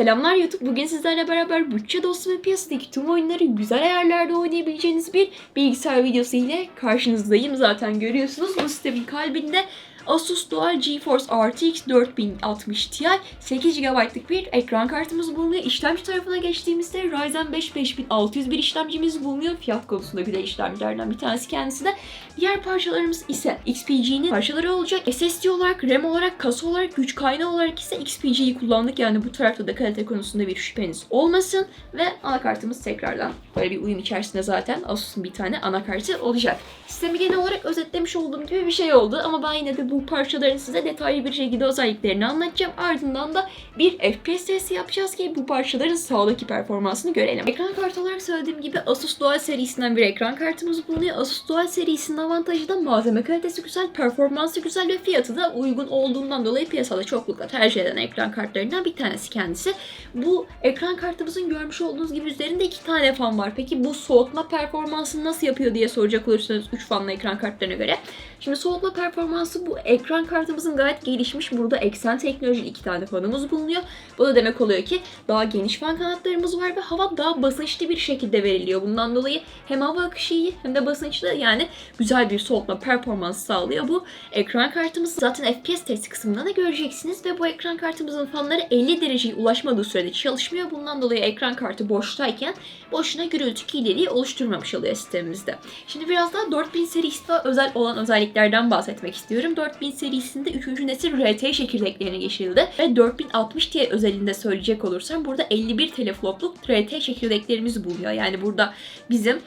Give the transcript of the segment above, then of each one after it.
Selamlar YouTube. Bugün sizlerle beraber bütçe dostu ve piyasadaki tüm oyunları güzel ayarlarda oynayabileceğiniz bir bilgisayar videosu ile karşınızdayım. Zaten görüyorsunuz bu sistemin kalbinde Asus Dual GeForce RTX 4060 Ti 8 GB'lık bir ekran kartımız bulunuyor. İşlemci tarafına geçtiğimizde Ryzen 5 5600 bir işlemcimiz bulunuyor. Fiyat konusunda güzel işlemcilerden bir tanesi kendisi de. Diğer parçalarımız ise XPG'nin parçaları olacak. SSD olarak, RAM olarak, kasa olarak, güç kaynağı olarak ise XPG'yi kullandık. Yani bu tarafta da kalite konusunda bir şüpheniz olmasın. Ve anakartımız tekrardan böyle bir uyum içerisinde zaten Asus'un bir tane anakartı olacak. Sistemi genel olarak özetlemiş olduğum gibi bir şey oldu ama ben yine de bu parçaların size detaylı bir şekilde özelliklerini anlatacağım. Ardından da bir FPS testi yapacağız ki bu parçaların sağdaki performansını görelim. Ekran kartı olarak söylediğim gibi Asus Dual serisinden bir ekran kartımız bulunuyor. Asus Dual serisinin avantajı da malzeme kalitesi güzel, performansı güzel ve fiyatı da uygun olduğundan dolayı piyasada çoklukla tercih edilen ekran kartlarından bir tanesi kendisi. Bu ekran kartımızın görmüş olduğunuz gibi üzerinde iki tane fan var. Peki bu soğutma performansını nasıl yapıyor diye soracak olursanız 3 fanlı ekran kartlarına göre. Şimdi soğutma performansı bu ekran kartımızın gayet gelişmiş. Burada eksen teknolojili iki tane fanımız bulunuyor. Bu da demek oluyor ki daha geniş fan kanatlarımız var ve hava daha basınçlı bir şekilde veriliyor. Bundan dolayı hem hava akışı iyi hem de basınçlı yani güzel bir soğutma performansı sağlıyor bu ekran kartımız. Zaten FPS testi kısmında da göreceksiniz ve bu ekran kartımızın fanları 50 dereceye ulaşmadığı sürede çalışmıyor. Bundan dolayı ekran kartı boştayken boşuna gürültü kirliliği oluşturmamış oluyor sistemimizde. Şimdi biraz daha 4000 serisinde özel olan özelliklerden bahsetmek istiyorum. 4000 serisinde 3. nesil RT çekirdeklerine geçildi ve 4060 Ti özelinde söyleyecek olursam burada 51 telefopluk RT çekirdeklerimiz bulunuyor. Yani burada bizim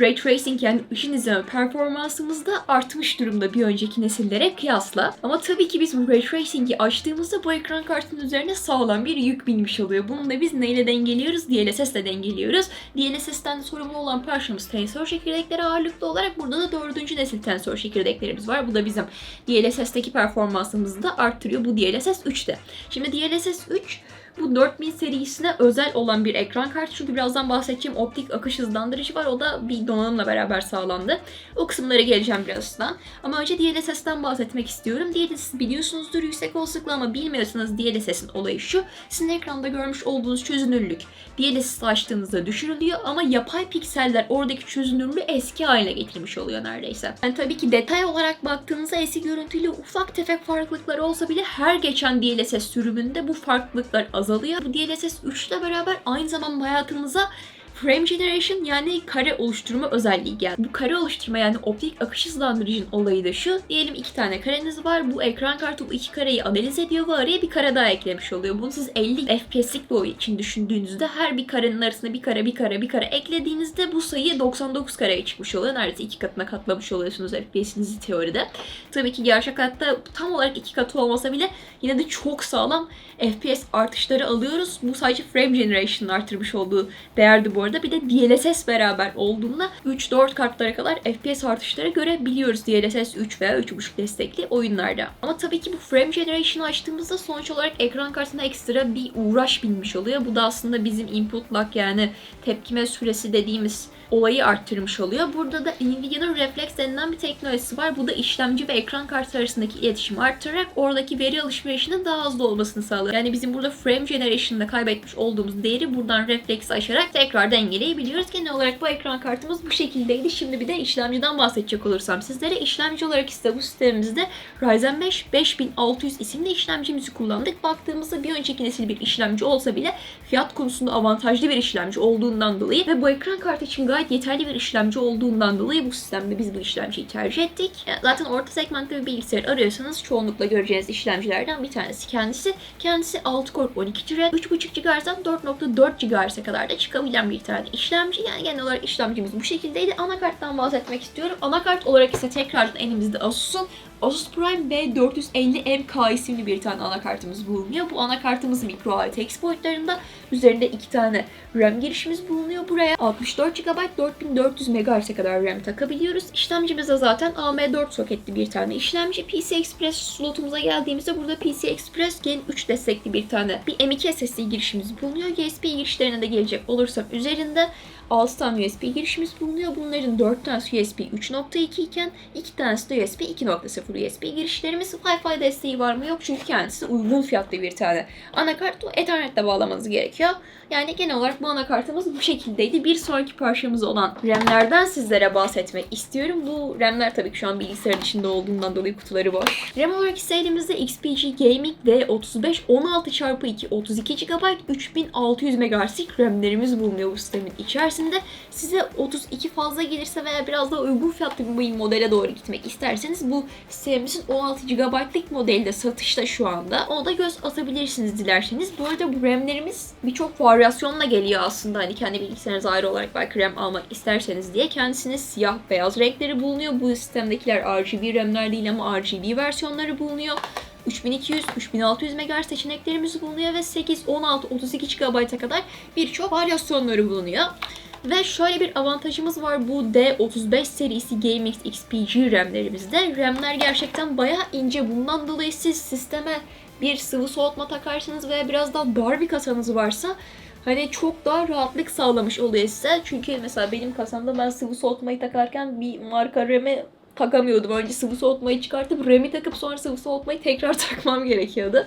Ray Tracing yani ışın izleme performansımız da artmış durumda bir önceki nesillere kıyasla. Ama tabii ki biz bu Ray Tracing'i açtığımızda bu ekran kartının üzerine sağlam bir yük binmiş oluyor. Bunu da biz neyle dengeliyoruz? DLSS ile dengeliyoruz. DLSS'ten sorumlu olan parçamız tensör çekirdekleri ağırlıklı olarak burada da dördüncü nesil tensör çekirdeklerimiz var. Bu da bizim DLSS'teki performansımızı da arttırıyor. Bu DLSS 3'te. Şimdi DLSS 3 bu 4000 serisine özel olan bir ekran kartı. Çünkü birazdan bahsedeceğim optik akış hızlandırıcı var. O da bir donanımla beraber sağlandı. O kısımlara geleceğim birazdan. Ama önce DLSS'ten bahsetmek istiyorum. DLSS biliyorsunuzdur yüksek olasılıkla ama bilmiyorsanız DLSS'in olayı şu. Sizin ekranda görmüş olduğunuz çözünürlük DLSS açtığınızda düşürülüyor ama yapay pikseller oradaki çözünürlüğü eski haline getirmiş oluyor neredeyse. Yani tabii ki detay olarak baktığınızda eski görüntüyle ufak tefek farklılıklar olsa bile her geçen DLSS sürümünde bu farklılıklar azalıyor. Bu DLSS 3 ile beraber aynı zamanda hayatımıza Frame Generation yani kare oluşturma özelliği geldi. Bu kare oluşturma yani optik akış hızlandırıcının olayı da şu. Diyelim iki tane kareniz var. Bu ekran kartı bu iki kareyi analiz ediyor ve araya bir kare daha eklemiş oluyor. Bunu siz 50 FPS'lik bir oyun için düşündüğünüzde her bir karenin arasına bir kare bir kare bir kare eklediğinizde bu sayı 99 kareye çıkmış oluyor. Neredeyse iki katına katlamış oluyorsunuz FPS'inizi teoride. Tabii ki gerçek hayatta tam olarak iki katı olmasa bile yine de çok sağlam FPS artışları alıyoruz. Bu sadece frame generation'ın artırmış olduğu değerdi bu arada. Bir de DLSS beraber olduğunda 3-4 kartlara kadar FPS artışları görebiliyoruz DLSS 3 veya 3.5 destekli oyunlarda. Ama tabii ki bu frame generation'ı açtığımızda sonuç olarak ekran kartına ekstra bir uğraş binmiş oluyor. Bu da aslında bizim input lag yani tepkime süresi dediğimiz olayı arttırmış oluyor. Burada da Nvidia'nın Reflex denilen bir teknolojisi var. Bu da işlemci ve ekran kartı arasındaki iletişimi arttırarak oradaki veri alışverişinin daha hızlı olmasını sağlıyor. Yani bizim burada frame generation'da kaybetmiş olduğumuz değeri buradan refleks aşarak tekrar dengeleyebiliyoruz. Genel olarak bu ekran kartımız bu şekildeydi. Şimdi bir de işlemciden bahsedecek olursam sizlere işlemci olarak ise bu sistemimizde Ryzen 5 5600 isimli işlemcimizi kullandık. Baktığımızda bir önceki nesil bir işlemci olsa bile fiyat konusunda avantajlı bir işlemci olduğundan dolayı ve bu ekran kartı için gayet yeterli bir işlemci olduğundan dolayı bu sistemde biz bu işlemciyi tercih ettik. Zaten orta segmentte bir bilgisayar arıyorsanız çoğunlukla göreceğiniz işlemcilerden bir tanesi kendisi. Kendisi 6 core 12 thread 3.5 GHz'den 4.4 GHz'e kadar da çıkabilen bir tane işlemci. Yani genel olarak işlemcimiz bu şekildeydi. Anakarttan bahsetmek istiyorum. Anakart olarak ise tekrardan elimizde Asus'un Asus Prime B450MK isimli bir tane anakartımız bulunuyor. Bu anakartımız micro ATX boyutlarında. Üzerinde iki tane RAM girişimiz bulunuyor. Buraya 64 GB 4400 MHz'e kadar RAM takabiliyoruz. İşlemcimiz de zaten AM4 soketli bir tane işlemci. PC Express slotumuza geldiğimizde burada PC Express Gen 3 destekli bir tane bir M.2 SSD girişimiz bulunuyor. USB girişlerine de gelecek olursam üzerinde 6 tane USB girişimiz bulunuyor. Bunların 4 tanesi USB 3.2 iken 2 tanesi de USB 2.0 USB girişlerimiz. Wi-Fi desteği var mı yok çünkü kendisi uygun fiyatlı bir tane anakart. Ethernet'le bağlamanız gerekiyor. Yani genel olarak bu anakartımız bu şekildeydi. Bir sonraki parçamız olan RAM'lerden sizlere bahsetmek istiyorum. Bu RAM'ler tabii ki şu an bilgisayar dışında olduğundan dolayı kutuları boş. RAM olarak ise elimizde XPG Gaming D35 16x2 32 GB 3600 MHz RAM'lerimiz bulunuyor bu sistemin içerisinde. Size 32 fazla gelirse veya biraz daha uygun fiyatlı bir modele doğru gitmek isterseniz bu sitemizin 16 GB'lık modelde satışta şu anda. Ona da göz atabilirsiniz dilerseniz. Bu arada bu RAM'lerimiz birçok varyasyonla geliyor aslında. Hani kendi bilgisayarınıza ayrı olarak belki RAM almak isterseniz diye. Kendisine siyah beyaz renkleri bulunuyor. Bu sistemdekiler RGB RAM'ler değil ama RGB versiyonları bulunuyor. 3200, 3600 MHz seçeneklerimiz bulunuyor ve 8, 16, 32 GB'a kadar birçok varyasyonları bulunuyor. Ve şöyle bir avantajımız var bu D35 serisi GameX XPG RAM'lerimizde. RAM'ler gerçekten bayağı ince. Bundan dolayı siz sisteme bir sıvı soğutma takarsanız veya biraz daha dar bir kasanız varsa hani çok daha rahatlık sağlamış oluyor size. Çünkü mesela benim kasamda ben sıvı soğutmayı takarken bir marka RAM'e takamıyordum. Önce sıvı soğutmayı çıkartıp RAM'i takıp sonra sıvı soğutmayı tekrar takmam gerekiyordu.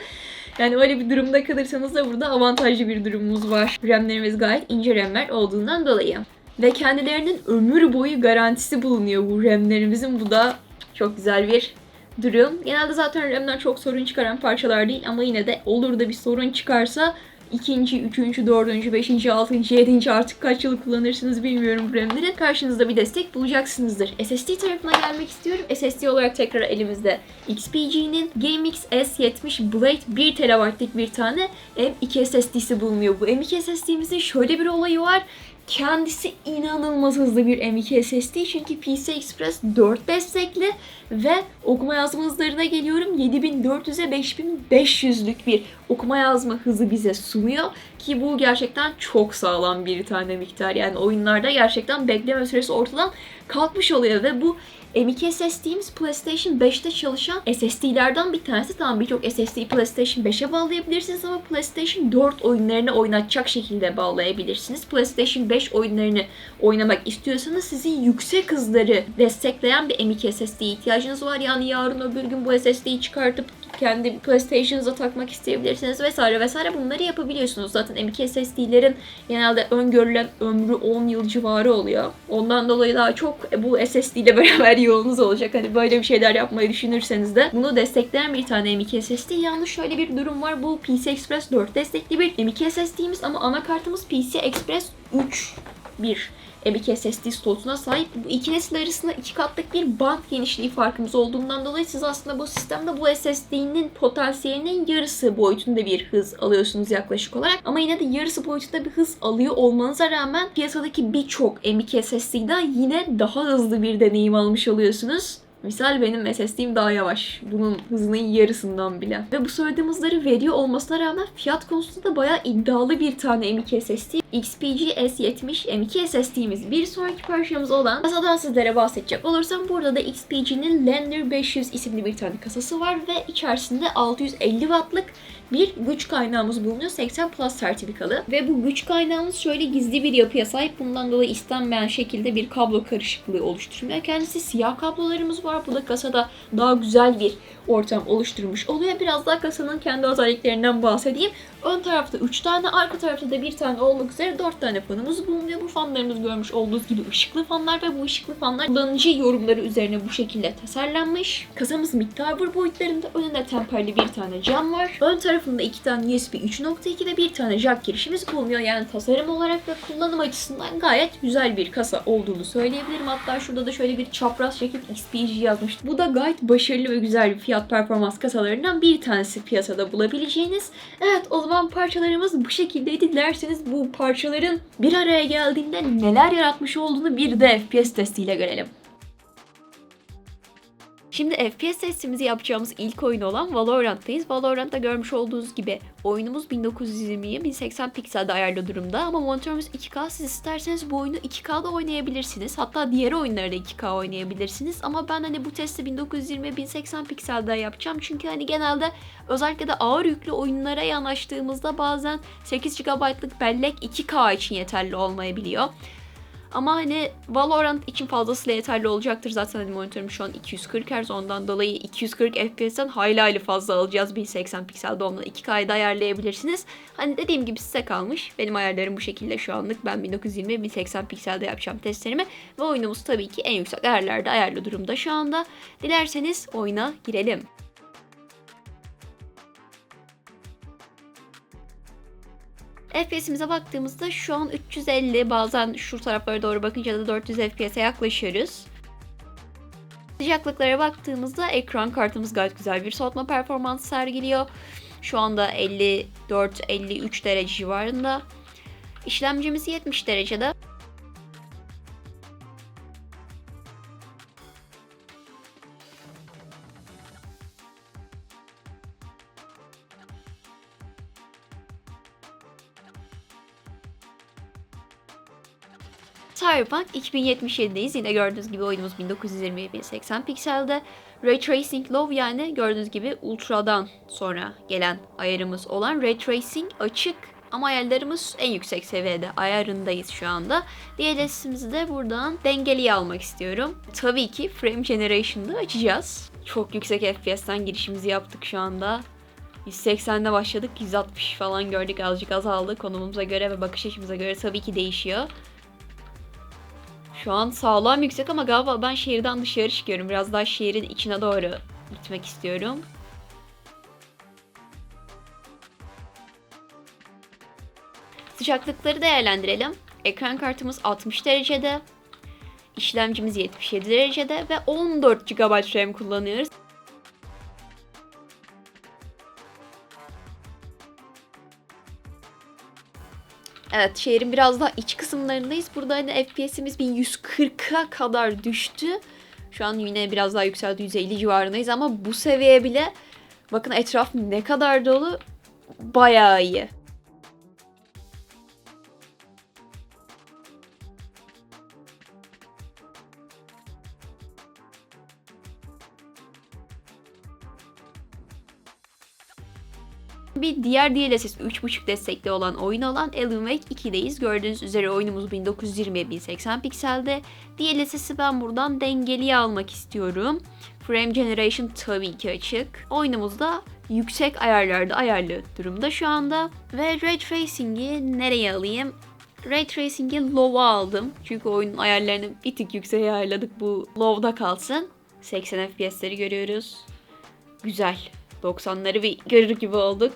Yani öyle bir durumda kalırsanız da burada avantajlı bir durumumuz var. RAM'lerimiz gayet ince RAM'ler olduğundan dolayı. Ve kendilerinin ömür boyu garantisi bulunuyor bu RAM'lerimizin. Bu da çok güzel bir durum. Genelde zaten RAM'ler çok sorun çıkaran parçalar değil ama yine de olur da bir sorun çıkarsa ikinci, üçüncü, dördüncü, beşinci, altıncı, yedinci artık kaç yıl kullanırsınız bilmiyorum RAM'leri. Karşınızda bir destek bulacaksınızdır. SSD tarafına gelmek istiyorum. SSD olarak tekrar elimizde XPG'nin GameX S70 Blade 1 TB'lik bir tane M2 SSD'si bulunuyor. Bu M2 SSD'mizin şöyle bir olayı var. Kendisi inanılmaz hızlı bir M2 SSD çünkü PCI Express 4 destekli ve okuma yazma hızlarına geliyorum. 7400'e 5500'lük bir okuma yazma hızı bize sunuyor ki bu gerçekten çok sağlam bir tane miktar. Yani oyunlarda gerçekten bekleme süresi ortadan kalkmış oluyor ve bu M2 SSD'miz PlayStation 5'te çalışan SSD'lerden bir tanesi. Tamam birçok SSD'yi PlayStation 5'e bağlayabilirsiniz ama PlayStation 4 oyunlarını oynatacak şekilde bağlayabilirsiniz. PlayStation 5 oyunlarını oynamak istiyorsanız sizin yüksek hızları destekleyen bir M2 SSD'ye ihtiyacınız var. Yani yarın öbür gün bu SSD'yi çıkartıp kendi PlayStation'ınıza takmak isteyebilirsiniz vesaire vesaire bunları yapabiliyorsunuz. Zaten M2 SSD'lerin genelde öngörülen ömrü 10 yıl civarı oluyor. Ondan dolayı daha çok bu SSD ile beraber yolunuz olacak. Hani böyle bir şeyler yapmayı düşünürseniz de bunu destekleyen bir tane M2 SSD. Yalnız şöyle bir durum var. Bu PC Express 4 destekli bir M2 SSD'miz ama anakartımız PC Express 3 bir M2 SSD slotuna sahip. Bu iki nesil arasında iki katlık bir band genişliği farkımız olduğundan dolayı siz aslında bu sistemde bu SSD'nin potansiyelinin yarısı boyutunda bir hız alıyorsunuz yaklaşık olarak. Ama yine de yarısı boyutunda bir hız alıyor olmanıza rağmen piyasadaki birçok M2 SSD'den yine daha hızlı bir deneyim almış oluyorsunuz. Misal benim SSD'm daha yavaş. Bunun hızının yarısından bile. Ve bu söylediğim hızları veriyor olmasına rağmen fiyat konusunda da bayağı iddialı bir tane M2 SSD. XPG S70 M2 SSD'miz. Bir sonraki parçamız olan kasadan sizlere bahsedecek olursam burada da XPG'nin Lander 500 isimli bir tane kasası var ve içerisinde 650 wattlık bir güç kaynağımız bulunuyor. 80 Plus sertifikalı. Ve bu güç kaynağımız şöyle gizli bir yapıya sahip. Bundan dolayı istenmeyen şekilde bir kablo karışıklığı oluşturmuyor. Kendisi siyah kablolarımız var. Bu da kasada daha güzel bir ortam oluşturmuş oluyor. Biraz daha kasanın kendi özelliklerinden bahsedeyim. Ön tarafta 3 tane, arka tarafta da bir tane olmak üzere 4 tane fanımız bulunuyor. Bu fanlarımız görmüş olduğunuz gibi ışıklı fanlar ve bu ışıklı fanlar kullanıcı yorumları üzerine bu şekilde tasarlanmış. Kasamız miktar boyutlarında önünde temperli bir tane cam var. Ön tarafında 2 tane USB 3.2 ve bir tane jack girişimiz bulunuyor. Yani tasarım olarak ve kullanım açısından gayet güzel bir kasa olduğunu söyleyebilirim. Hatta şurada da şöyle bir çapraz şekil XPG yazmıştı. Bu da gayet başarılı ve güzel bir fiyat performans kasalarından bir tanesi piyasada bulabileceğiniz. Evet o zaman parçalarımız bu şekildeydi. Dilerseniz bu parçaların bir araya geldiğinde neler yaratmış olduğunu bir de FPS testiyle görelim. Şimdi FPS testimizi yapacağımız ilk oyun olan Valorant'tayız. Valorant'ta görmüş olduğunuz gibi oyunumuz 1920'ye 1080 pikselde ayarlı durumda ama monitörümüz 2K. Siz isterseniz bu oyunu 2K'da oynayabilirsiniz. Hatta diğer oyunları da 2K oynayabilirsiniz. Ama ben hani bu testi 1920 1080 pikselde yapacağım. Çünkü hani genelde özellikle de ağır yüklü oyunlara yanaştığımızda bazen 8 GB'lık bellek 2K için yeterli olmayabiliyor. Ama hani Valorant için fazlasıyla yeterli olacaktır. Zaten hani monitörüm şu an 240 Hz. Ondan dolayı 240 FPS'ten hayli hayli fazla alacağız. 1080 piksel donla 2K'da ayarlayabilirsiniz. Hani dediğim gibi size kalmış. Benim ayarlarım bu şekilde şu anlık. Ben 1920 1080 pikselde yapacağım testlerimi. Ve oyunumuz tabii ki en yüksek ayarlarda ayarlı durumda şu anda. Dilerseniz oyuna girelim. FPS'imize baktığımızda şu an 350 bazen şu taraflara doğru bakınca da 400 FPS'e yaklaşıyoruz. Sıcaklıklara baktığımızda ekran kartımız gayet güzel bir soğutma performansı sergiliyor. Şu anda 54-53 derece civarında. İşlemcimiz 70 derecede. Cyberpunk 2077'deyiz. Yine gördüğünüz gibi oyunumuz 1920 1080 pikselde. Ray Tracing Low yani gördüğünüz gibi Ultra'dan sonra gelen ayarımız olan Ray Tracing açık ama ayarlarımız en yüksek seviyede ayarındayız şu anda. DLS'imizi de buradan dengeliye almak istiyorum. Tabii ki Frame Generation'da açacağız. Çok yüksek FPS'ten girişimizi yaptık şu anda. 180'de başladık 160 falan gördük azıcık azaldı konumumuza göre ve bakış açımıza göre tabii ki değişiyor. Şu an sağlam yüksek ama galiba ben şehirden dışarı çıkıyorum. Biraz daha şehrin içine doğru gitmek istiyorum. Sıcaklıkları değerlendirelim. Ekran kartımız 60 derecede. İşlemcimiz 77 derecede ve 14 GB RAM kullanıyoruz. Evet şehrin biraz daha iç kısımlarındayız. Burada hani FPS'imiz 1140'a kadar düştü. Şu an yine biraz daha yükseldi 150 civarındayız ama bu seviye bile bakın etraf ne kadar dolu bayağı iyi. Bir diğer DLSS 3.5 destekli olan oyun olan Alan Wake 2'deyiz. Gördüğünüz üzere oyunumuz 1920 1080 pikselde. DLSS'i ben buradan dengeliye almak istiyorum. Frame Generation tabii ki açık. Oyunumuz da yüksek ayarlarda ayarlı durumda şu anda. Ve Ray Tracing'i nereye alayım? Ray Tracing'i low'a aldım. Çünkü oyunun ayarlarını bir tık yükseğe ayarladık. Bu low'da kalsın. 80 FPS'leri görüyoruz. Güzel. 90'ları bir görür gibi olduk.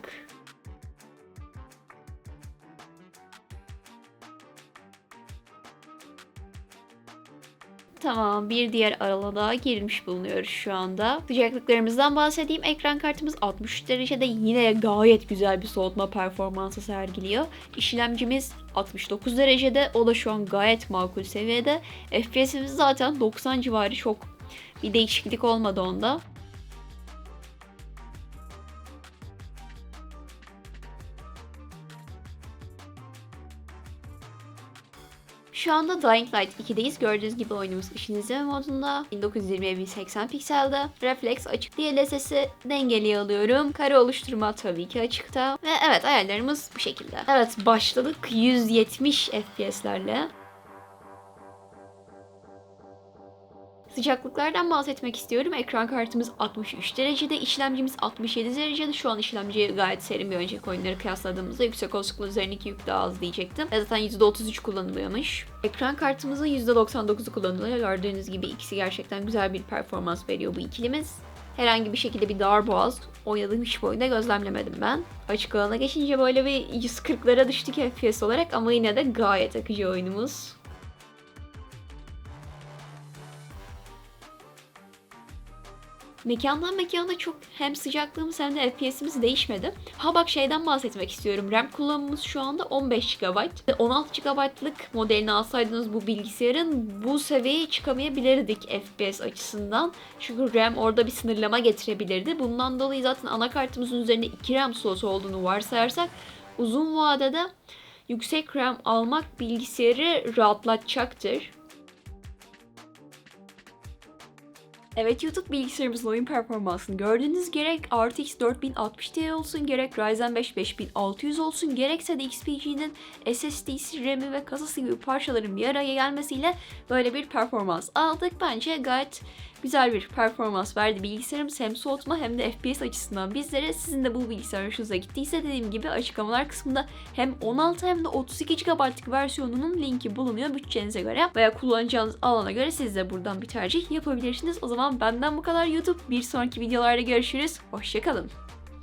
Tamam bir diğer daha girmiş bulunuyoruz şu anda. Sıcaklıklarımızdan bahsedeyim. Ekran kartımız 60 derecede yine gayet güzel bir soğutma performansı sergiliyor. İşlemcimiz 69 derecede. O da şu an gayet makul seviyede. FPS'imiz zaten 90 civarı çok bir değişiklik olmadı onda. Şu anda Dying Light 2'deyiz. Gördüğünüz gibi oyunumuz ışın izleme modunda. 1920 1080 pikselde. Reflex açık DLSS'i dengeli alıyorum. Kare oluşturma tabii ki açıkta. Ve evet ayarlarımız bu şekilde. Evet başladık 170 FPS'lerle. Sıcaklıklardan bahsetmek istiyorum. Ekran kartımız 63 derecede, işlemcimiz 67 derecede. Şu an işlemci gayet serin bir önceki oyunları kıyasladığımızda yüksek olasılıkla üzerindeki yük daha az diyecektim. E zaten %33 kullanılıyormuş. Ekran kartımızın %99'u kullanılıyor. Gördüğünüz gibi ikisi gerçekten güzel bir performans veriyor bu ikilimiz. Herhangi bir şekilde bir dar boğaz oynadığım hiçbir oyunda gözlemlemedim ben. Açık alana geçince böyle bir 140'lara düştük FPS olarak ama yine de gayet akıcı oyunumuz. Mekandan mekana çok hem sıcaklığımız hem de FPS'imiz değişmedi. Ha bak şeyden bahsetmek istiyorum. RAM kullanımımız şu anda 15 GB. 16 GB'lık modelini alsaydınız bu bilgisayarın bu seviyeye çıkamayabilirdik FPS açısından. Çünkü RAM orada bir sınırlama getirebilirdi. Bundan dolayı zaten anakartımızın üzerinde 2 RAM slotu olduğunu varsayarsak uzun vadede yüksek RAM almak bilgisayarı rahatlatacaktır. Evet YouTube bilgisayarımızın oyun performansını gördüğünüz gerek RTX 4060 Ti olsun gerek Ryzen 5 5600 olsun gerekse de XPG'nin SSD'si, RAM'i ve kasası gibi parçaların bir araya gelmesiyle böyle bir performans aldık. Bence gayet güzel bir performans verdi bilgisayarımız hem soğutma hem de FPS açısından bizlere. Sizin de bu bilgisayar hoşunuza gittiyse dediğim gibi açıklamalar kısmında hem 16 hem de 32 GB'lık versiyonunun linki bulunuyor bütçenize göre veya kullanacağınız alana göre siz de buradan bir tercih yapabilirsiniz. O zaman benden bu kadar YouTube. Bir sonraki videolarda görüşürüz. Hoşçakalın.